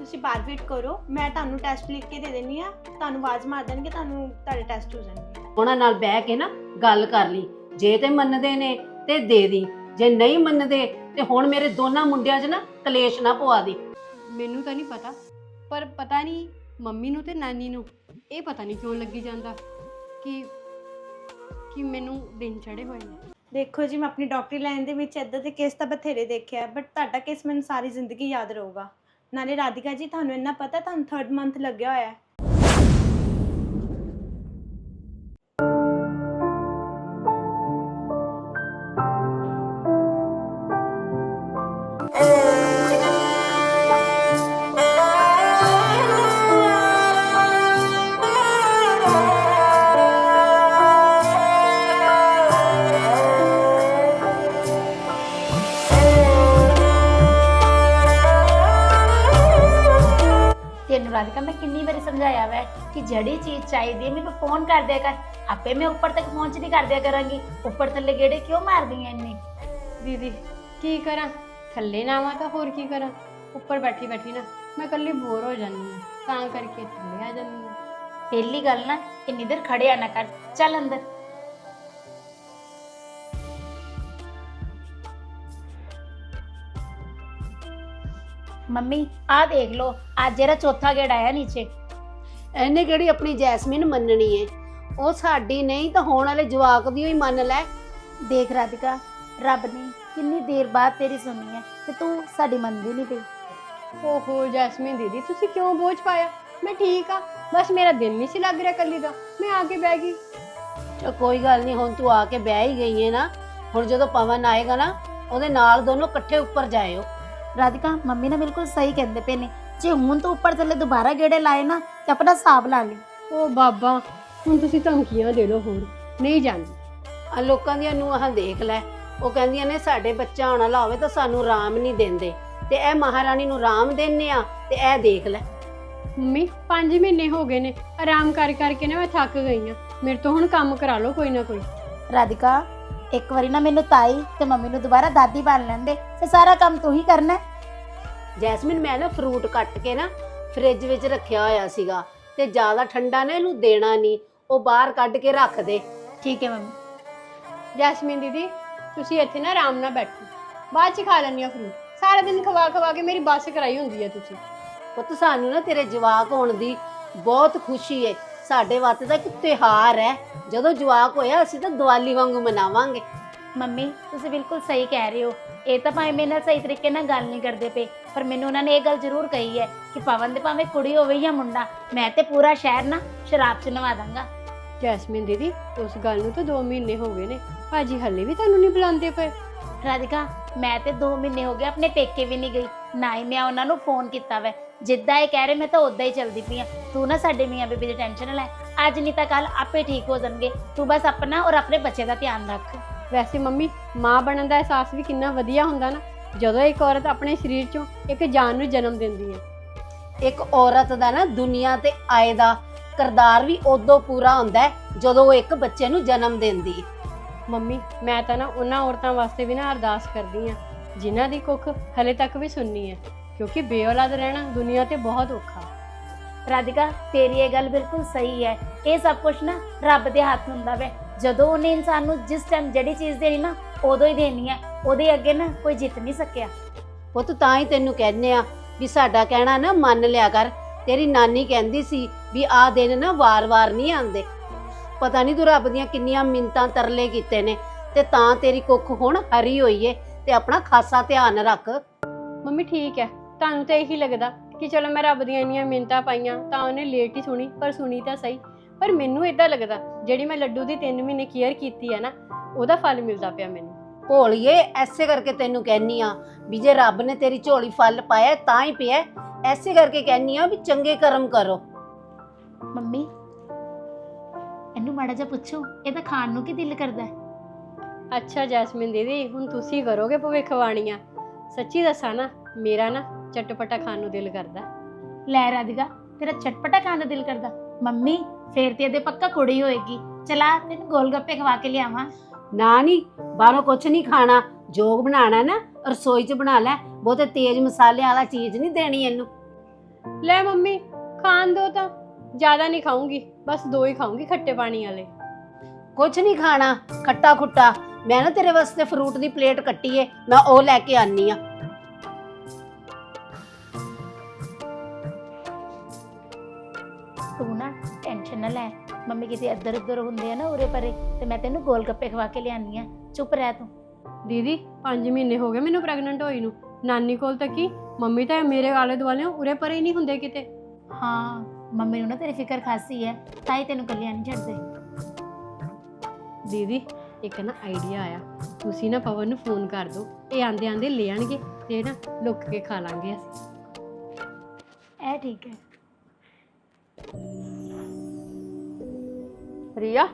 ਤੁਸੀਂ ਬਾਹਰ ਵੇਟ ਕਰੋ ਮੈਂ ਤੁਹਾਨੂੰ ਟੈਸਟ ਲਿਖ ਕੇ ਦੇ ਦੇਣੀ ਆ ਤੁਹਾਨੂੰ ਆਵਾਜ਼ ਮਾਰ ਦੇਣਗੇ ਤੁਹਾਨੂੰ ਤੁਹਾਡੇ ਟੈਸਟ ਹੋ ਜਾਣਗੇ। ਉਹਨਾਂ ਨਾਲ ਬਹਿ ਕੇ ਨਾ ਗੱਲ ਕਰ ਲਈ ਜੇ ਤੇ ਮੰਨਦੇ ਨੇ ਤੇ ਦੇ ਦੀ ਜੇ ਨਹੀਂ ਮੰਨਦੇ ਤੇ ਹੁਣ ਮੇਰੇ ਦੋਨਾਂ ਮੁੰਡਿਆਂ 'ਚ ਨਾ ਕਲੇਸ਼ ਨਾ ਪਵਾ ਦੀ। ਮੈਨੂੰ ਤਾਂ ਨਹੀਂ ਪਤਾ ਪਰ ਪਤਾ ਨਹੀਂ ਮੰਮੀ ਨੂੰ ਤੇ ਨਾਨੀ ਨੂੰ ਇਹ ਪਤਾ ਨਹੀਂ ਕਿਉਂ ਲੱਗੀ ਜਾਂਦਾ ਕਿ ਕਿ ਮੈਨੂੰ ਦਿਨ ਚੜੇ ਹੋਏ ਨੇ। ਦੇਖੋ ਜੀ ਮੈਂ ਆਪਣੀ ਡਾਕਟਰੀ ਲਾਈਨ ਦੇ ਵਿੱਚ ਇਦਾਂ ਦੇ ਕੇਸ ਤਾਂ ਬਥੇਰੇ ਦੇਖਿਆ ਬਟ ਤੁਹਾਡਾ ਕੇਸ ਮੈਨੂੰ ਸਾਰੀ ਜ਼ਿੰਦਗੀ ਯਾਦ ਰਹੂਗਾ। ਨਾਲੇ ਰਾਧਿਕਾ ਜੀ ਤੁਹਾਨੂੰ ਇੰਨਾ ਪਤਾ ਤੁਹਾਨੂੰ ਥਰਡ ਮੰਥ ਲੱਗਿਆ ਹੋਇਆ ਹੈ। ਤੈਨੂੰ ਰਾਧਿਕਾ ਮੈਂ ਕਿੰਨੀ ਵਾਰੀ ਸਮਝਾਇਆ ਵੈ ਕਿ ਜਿਹੜੀ ਚੀਜ਼ ਚਾਹੀਦੀ ਹੈ ਮੈਨੂੰ ਫੋਨ ਕਰ ਦਿਆ ਕਰ ਆਪੇ ਮੈਂ ਉੱਪਰ ਤੱਕ ਪਹੁੰਚ ਨਹੀਂ ਕਰ ਦਿਆ ਕਰਾਂਗੀ ਉੱਪਰ ਥੱਲੇ ਗੇੜੇ ਕਿਉਂ ਮਾਰਦੀ ਐ ਇੰਨੀ ਦੀਦੀ ਕੀ ਕਰਾਂ ਥੱਲੇ ਨਾ ਆਵਾਂ ਤਾਂ ਹੋਰ ਕੀ ਕਰਾਂ ਉੱਪਰ ਬੈਠੀ ਬੈਠੀ ਨਾ ਮੈਂ ਇਕੱਲੀ ਬੋਰ ਹੋ ਜਾਂਦੀ ਹਾਂ ਤਾਂ ਕਰਕੇ ਥੱਲੇ ਆ ਜਾਂਦੀ ਹਾਂ ਪਹਿਲੀ ਗੱਲ ਨਾ ਇੰਨੀ ਦੇਰ ਖੜਿਆ ਨਾ ਕਰ ਚੱਲ ਅੰਦਰ ਮੰਮੀ ਆ ਦੇਖ ਲੋ ਅੱਜ ਜਿਹੜਾ ਚੌਥਾ ਗੇੜ ਆਇਆ ਨੀਚੇ। ਇਹਨੇ ਕਿਹੜੀ ਆਪਣੀ ਜੈਸਮੀਨ ਮੰਨਣੀ ਏ? ਉਹ ਸਾਡੀ ਨਹੀਂ ਤਾਂ ਹੋਣ ਵਾਲੇ ਜਵਾਕ ਦੀ ਹੀ ਮੰਨ ਲੈ। ਦੇਖ ਰਾਧਿਕਾ ਰੱਬ ਨੇ ਕਿੰਨੀ ਦੇਰ ਬਾਅਦ ਤੇਰੀ ਸੁਣੀ ਹੈ ਤੇ ਤੂੰ ਸਾਡੀ ਮੰਨਦੀ ਨਹੀਂ ਪਈ। ਓਹੋ ਜੈਸਮੀਨ ਦੀਦੀ ਤੁਸੀਂ ਕਿਉਂ ਬੋਝ ਪਾਇਆ? ਮੈਂ ਠੀਕ ਆ ਬਸ ਮੇਰਾ ਦਿਲ ਨਹੀਂ ਸੀ ਲੱਗ ਰਿਹਾ ਕੱਲੀ ਦਾ। ਮੈਂ ਆ ਕੇ ਬਹਿ ਗਈ। ਚਲ ਕੋਈ ਗੱਲ ਨਹੀਂ ਹੁਣ ਤੂੰ ਆ ਕੇ ਬਹਿ ਹੀ ਗਈ ਏ ਨਾ। ਹੁਣ ਜਦੋਂ ਪਵਨ ਆਏਗਾ ਨਾ ਉਹਦੇ ਨਾਲ ਦੋਨੋਂ ਇਕੱਠੇ ਉੱਪਰ ਜਾਇਓ। ਰਾਧਿਕਾ ਮੰਮੀ ਨਾ ਬਿਲਕੁਲ ਸਹੀ ਕਹਿੰਦੇ ਪਏ ਨੇ। ਜੇ ਹੁਣ ਤੋਂ ਉੱਪਰ ਥੱਲੇ ਦੁਬਾਰਾ ਗੇੜੇ ਲਾਏ ਨਾ ਤੇ ਆਪਣਾ ਹਿਸਾਬ ਲਾ ਲਈ। ਓ ਬਾਬਾ ਹੁਣ ਤੁਸੀਂ ਧਮਕੀਆਂ ਦੇ ਲਓ ਹੋਰ। ਨਹੀਂ ਜਾਂਦੀ। ਆ ਲੋਕਾਂ ਦੀਆਂ ਨੂੰਹਾਂ ਦੇਖ ਲੈ। ਉਹ ਕਹਿੰਦੀਆਂ ਨੇ ਸਾਡੇ ਬੱਚਾ ਆਉਣ ਵਾਲਾ ਹੋਵੇ ਤਾਂ ਸਾਨੂੰ ਆਰਾਮ ਨਹੀਂ ਦਿੰਦੇ। ਤੇ ਇਹ ਮਹਾਰਾਣੀ ਨੂੰ ਆਰਾਮ ਦਿੰਨੇ ਆ ਤੇ ਇਹ ਦੇਖ ਲੈ। ਮੰਮੀ 5 ਮਹੀਨੇ ਹੋ ਗਏ ਨੇ। ਆਰਾਮ ਕਰ ਕਰਕੇ ਨਾ ਮੈਂ ਥੱਕ ਗਈ ਆ ਮੇਰੇ ਤੋਂ ਹੁਣ ਕੰਮ ਕਰਾ ਲਓ ਕੋਈ ਨਾ ਕੋਈ। ਰਾਧਿਕਾ ਇੱਕ ਵਾਰੀ ਨਾ ਮੈਨੂੰ ਤਾਈ ਤੇ ਮੰਮੀ ਨੂੰ ਦੁਬਾਰਾ ਦਾਦੀ ਬਣ ਲੈਂਦੇ ਤੇ ਸਾਰਾ ਕੰਮ ਤੂੰ ਹੀ ਕਰਨਾ ਹੈ। ਜੈਸਮਿਨ ਮੈਂ ਨਾ ਫਰੂਟ ਕੱਟ ਕੇ ਨਾ ਫ੍ਰਿਜ ਵਿੱਚ ਰੱਖਿਆ ਹੋਇਆ ਸੀਗਾ ਤੇ ਜ਼ਿਆਦਾ ਠੰਡਾ ਨਾ ਇਹਨੂੰ ਦੇਣਾ ਨਹੀਂ ਉਹ ਬਾਹਰ ਕੱਢ ਕੇ ਰੱਖ ਦੇ। ਠੀਕ ਹੈ ਮੰਮੀ। ਜੈਸਮੀਨ ਦੀਦੀ ਤੁਸੀਂ ਇੱਥੇ ਨਾ ਆਰਾਮ ਨਾਲ ਬੈਠੋ। ਬਾਅਦ ਚ ਖਾ ਲੈਣੀ ਆ ਫਰੂਟ ਸਾਰਾ ਦਿਨ ਖਵਾ ਖਵਾ ਕੇ ਮੇਰੀ ਬੱਸ ਕਰਾਈ ਹੁੰਦੀ ਹੈ ਤੁਸੀਂ। ਪੁੱਤ ਸਾਨੂੰ ਨਾ ਤੇਰੇ ਜਵਾਕ ਹੋਣ ਦੀ ਬਹੁਤ ਖੁਸ਼ੀ ਏ ਸਾਡੇ ਵਾਸਤੇ ਤਾਂ ਇੱਕ ਤਿਉਹਾਰ ਹੈ। ਜਦੋਂ ਜਵਾਕ ਹੋਇਆ ਅਸੀਂ ਤਾਂ ਦੀਵਾਲੀ ਵਾਂਗੂ ਮਨਾਵਾਂਗੇ। ਮੰਮੀ ਤੁਸੀਂ ਬਿਲਕੁਲ ਸਹੀ ਕਹਿ ਰਹੇ ਹੋ। ਇਹ ਤਾਂ ਭਾਵੇਂ ਮੇਰੇ ਨਾਲ ਸਹੀ ਤਰੀਕੇ ਨਾਲ ਗੱਲ ਨਹੀਂ ਕਰਦੇ ਪਏ ਪਰ ਮੈਨੂੰ ਉਹਨਾਂ ਨੇ ਇਹ ਗੱਲ ਜ਼ਰੂਰ ਕਹੀ ਹੈ ਕਿ ਪਵਨ ਦੇ ਭਾਵੇਂ ਕੁੜੀ ਹੋਵੇ ਜਾਂ ਮੁੰਡਾ ਮੈਂ ਤੇ ਪੂਰਾ ਸ਼ਹਿਰ ਨਾ ਸ਼ਰਾਬ ਚ ਨਵਾ ਦਾਂਗਾ। ਜੈਸਮੀਨ ਦੀਦੀ ਉਸ ਗੱਲ ਨੂੰ ਤਾਂ 2 ਮਹੀਨੇ ਹੋ ਗਏ ਨੇ। ਭਾਜੀ ਹੱਲੇ ਵੀ ਤੁਹਾਨੂੰ ਨਹੀਂ ਬੁਲਾਉਂਦੇ ਪਏ। ਰਾਧਿਕਾ ਮੈਂ ਤੇ 2 ਮਹੀਨੇ ਹੋ ਗਏ ਆਪਣੇ ਪੇਕੇ ਵੀ ਨਹੀਂ ਗਈ। ਨਾ ਹੀ ਮੈਂ ਉਹਨਾਂ ਨੂੰ ਫੋਨ ਕੀਤਾ ਵੈ। ਜਿੱਦਾਂ ਇਹ ਕਹਿ ਰਹੇ, ਮੈਂ ਤਾਂ ਉਦਾਂ ਹੀ ਚੱਲਦੀ ਪਈ ਆ ਤੂੰ ਨਾ ਸਾਡੇ ਮੀਆਂ ਬੀਬੀ ਦੀ ਟੈਨਸ਼ਨ ਲੈ। ਅੱਜ ਨਹੀਂ ਤਾਂ ਕੱਲ ਆਪੇ ਠੀਕ ਹੋ ਜਾਣਗੇ। ਤੂੰ ਬਸ ਆਪਣਾ ਔਰ ਆਪਣੇ ਬੱਚੇ ਦਾ ਧਿਆਨ ਰੱਖ। ਵੈਸੇ ਮੰਮੀ, ਮਾਂ ਬਣਨ ਦਾ ਅਹਿਸਾਸ ਵੀ ਕਿੰਨਾ ਵਧੀਆ ਹੁੰਦਾ ਨਾ। ਜਦੋਂ ਇੱਕ ਔਰਤ ਆਪਣੇ ਸਰੀਰ ਚੋਂ ਇੱਕ ਜਾਨ ਨੂੰ ਜਨਮ ਦਿੰਦੀ ਹੈ। ਇੱਕ ਔਰਤ ਦਾ ਨਾ ਦੁਨੀਆ ਤੇ ਆਏ ਦਾ ਕਰਦਾਰ ਵੀ ਉਦੋਂ ਪੂਰਾ ਹੁੰਦਾ ਹੈ, ਜਦੋਂ ਉਹ ਇੱਕ ਬੱਚੇ ਨੂੰ ਜਨਮ ਦਿੰਦੀ ਹੈ। ਮੰਮੀ, ਮੈਂ ਤਾਂ ਨਾ ਉਹਨਾਂ ਔਰਤਾਂ ਵਾਸਤੇ ਵੀ ਨਾ ਅਰਦਾਸ ਕਰਦੀ ਆ ਜਿਨ੍ਹਾਂ ਦੀ ਕੁੱਖ ਹਲੇ ਤੱਕ ਵੀ ਸੁਣਨੀ ਹੈ। ਕਿਉਂਕਿ ਬੇਔਲਾਦ ਰਹਿਣਾ ਦੁਨੀਆ ਤੇ ਬਹੁਤ ਔਖਾ। ਰਾਧਿਕਾ ਤੇਰੀ ਇਹ ਗੱਲ ਬਿਲਕੁਲ ਸਹੀ ਹੈ। ਇਹ ਸਭ ਕੁਝ ਨਾ ਰੱਬ ਦੇ ਹੱਥ ਹੁੰਦਾ ਵੈ। ਜਦੋਂ ਉਹਨੇ ਇਨਸਾਨ ਨੂੰ ਜਿਸ ਟਾਈਮ ਜਿਹੜੀ ਚੀਜ਼ ਦੇਣੀ ਨਾ ਉਦੋਂ ਹੀ ਦੇਣੀ ਹੈ। ਉਹਦੇ ਅੱਗੇ ਨਾ ਕੋਈ ਜਿੱਤ ਨਹੀਂ ਸਕਿਆ। ਪੁੱਤ ਤਾਂ ਹੀ ਤੈਨੂੰ ਕਹਿੰਨੇ ਆ ਵੀ ਸਾਡਾ ਕਹਿਣਾ ਨਾ ਮੰਨ ਲਿਆ ਕਰ। ਤੇਰੀ ਨਾਨੀ ਕਹਿੰਦੀ ਸੀ ਵੀ ਆ ਦਿਨ ਨਾ ਵਾਰ-ਵਾਰ ਨਹੀਂ ਆਉਂਦੇ। ਪਤਾ ਨਹੀਂ ਤੂੰ ਰੱਬ ਦੀਆਂ ਕਿੰਨੀਆਂ ਮਿੰਤਾਂ ਤਰਲੇ ਕੀਤੇ ਨੇ। ਤੇ ਤਾਂ ਤੇਰੀ ਕੁੱਖ ਹੁਣ ਹਰੀ ਹੋਈ ਏ ਤੇ ਆਪਣਾ ਖਾਸਾ ਧਿਆਨ ਰੱਖ। ਮੰਮੀ ਠੀਕ ਹੈ। ਤੁਹਾਨੂੰ ਤਾਂ ਇਹੀ ਲੱਗਦਾ ਕਿ ਚਲੋ ਮੈਂ ਰੱਬ ਦੀਆਂ ਇੰਨੀਆਂ ਮਿੰਤਾਂ ਪਾਈਆਂ ਤਾਂ ਉਹਨੇ ਲੇਟ ਹੀ ਸੁਣੀ ਪਰ ਸੁਣੀ ਤਾਂ ਸਹੀ। ਪਰ ਮੈਨੂੰ ਇਦਾਂ ਲੱਗਦਾ ਜਿਹੜੀ ਮੈਂ ਲੱਡੂ ਦੀ 3 ਮਹੀਨੇ ਕੇਅਰ ਕੀਤੀ ਹੈ ਨਾ ਉਹਦਾ ਫਲ ਮਿਲਦਾ ਪਿਆ ਮੈਨੂੰ। ਭੋਲੀਏ ਐਸੇ ਕਰਕੇ ਤੈਨੂੰ ਕਹਿਨੀ ਆ ਵੀ ਜੇ ਰੱਬ ਨੇ ਤੇਰੀ ਝੋਲੀ ਫਲ ਪਾਇਆ ਤਾਂ ਹੀ ਪਿਆ। ਐਸੇ ਕਰਕੇ ਕਹਿਨੀ ਆ ਵੀ ਚੰਗੇ ਕਰਮ ਕਰੋ। ਮੰਮੀ ਇਹਨੂੰ ਮਾੜਾ ਜਿਹਾ ਪੁੱਛੋ ਇਹ ਤਾਂ ਖਾਣ ਨੂੰ ਕੀ ਦਿਲ ਕਰਦਾ ਹੈ? ਅੱਛਾ ਜੈਸਮਿਨ ਦੀਦੀ ਹੁਣ ਤੁਸੀਂ ਕਰੋਗੇ ਭਵਿੱਖਬਾਣੀਆਂ ਸੱਚੀ ਦੱਸਾਂ ਨਾ ਮੇਰਾ ਨਾ ਚਟਪਟਾ ਖਾਣ ਨੂੰ ਦਿਲ ਕਰਦਾ। ਲੈ ਰਾਧਿਕਾ ਤੇਰਾ ਚਟਪਟਾ ਖਾਣ ਦਾ ਦਿਲ ਕਰਦਾ। ਮੰਮੀ ਫੇਰ ਤੇ ਇਹਦੇ ਪੱਕਾ ਕੁੜੀ ਹੋਏਗੀ। ਚਲਾ ਤੈਨੂੰ ਗੋਲ ਗੱਪੇ ਖਵਾ ਕੇ ਲਿਆਵਾਂ। ਨਾ ਨਹੀਂ ਬਾਹਰੋਂ ਕੁਛ ਨਹੀਂ ਖਾਣਾ। ਜੋਗ ਬਣਾਣਾ ਨਾ ਰਸੋਈ 'ਚ ਬਣਾ ਲੈ। ਬਹੁਤੇ ਤੇਜ਼ ਮਸਾਲੇ ਵਾਲਾ ਚੀਜ਼ ਨਹੀਂ ਦੇਣੀ ਇਹਨੂੰ। ਲੈ ਮੰਮੀ ਖਾਣ ਦੋ ਤਾਂ। ਜ਼ਿਆਦਾ ਨਹੀਂ ਖਾਊਂਗੀ ਬਸ ਦੋ ਹੀ ਖਾਊਂਗੀ ਖੱਟੇ ਪਾਣੀ ਵਾਲੇ। ਕੁਝ ਨਹੀਂ ਖਾਣਾ ਖੱਟਾ ਖੁੱਟਾ। ਮੈਂ ਨਾ ਤੇਰੇ ਵਾਸਤੇ ਫਰੂਟ ਦੀ ਪਲੇਟ ਕੱਟੀ ਏ। ਮੈਂ ਉਹ ਲੈ ਕੇ ਆਨੀ ਆ। ਟੈਨਸ਼ਨ ਨਾ ਲੈ ਮੰਮੀ ਕਿਤੇ ਇੱਧਰ ਉੱਧਰ ਹੁੰਦੇ ਆ ਨਾ ਉਰੇ ਪਰੇ ਤੇ ਮੈਂ ਤੈਨੂੰ ਗੋਲ ਗੱਪੇ ਖਵਾ ਕੇ ਲਿਆਨੀ ਆ। ਚੁੱਪ ਰਹਿ ਤੂੰ। ਦੀਦੀ 5 ਮਹੀਨੇ ਹੋ ਗਏ ਮੈਨੂੰ ਪ੍ਰੈਗਨੈਂਟ ਹੋਈ ਨੂੰ। ਨਾਨੀ ਕੋਲ ਤਾਂ ਕੀ? ਮੰਮੀ ਤਾਂ ਮੇਰੇ ਆਲੇ ਦੁਆਲੇ ਉਰੇ ਪਰੇ ਹੀ ਨਹੀਂ ਹੁੰਦੇ ਕਿਤੇ। ਹਾਂ ਮੰਮੀ ਨੂੰ ਨਾ ਤੇਰੀ ਫਿਕਰ ਖਾਸੀ ਹੈ ਤਾਂ ਹੀ ਤੈਨੂੰ ਕੱਲਿਆਂ ਨਹੀਂ ਛੱਡਦੇ। ਦੀਦੀ ਇੱਕ ਨਾ ਆਈਡੀਆ ਆਇਆ। ਤੁਸੀਂ ਨਾ ਪਵਨ ਨੂੰ ਫੋਨ ਕਰ ਦਿਓ। ਇਹ ਆਂਦੇ ਆਂਦੇ ਲੈ ਆਣਗੇ ਤੇ ਨਾ ਲੁੱਕ ਕੇ ਖਾ ਲਾਂਗੇ ਅਸੀਂ। ਇਹ ਠੀਕ ਹੈ ਰੀਆ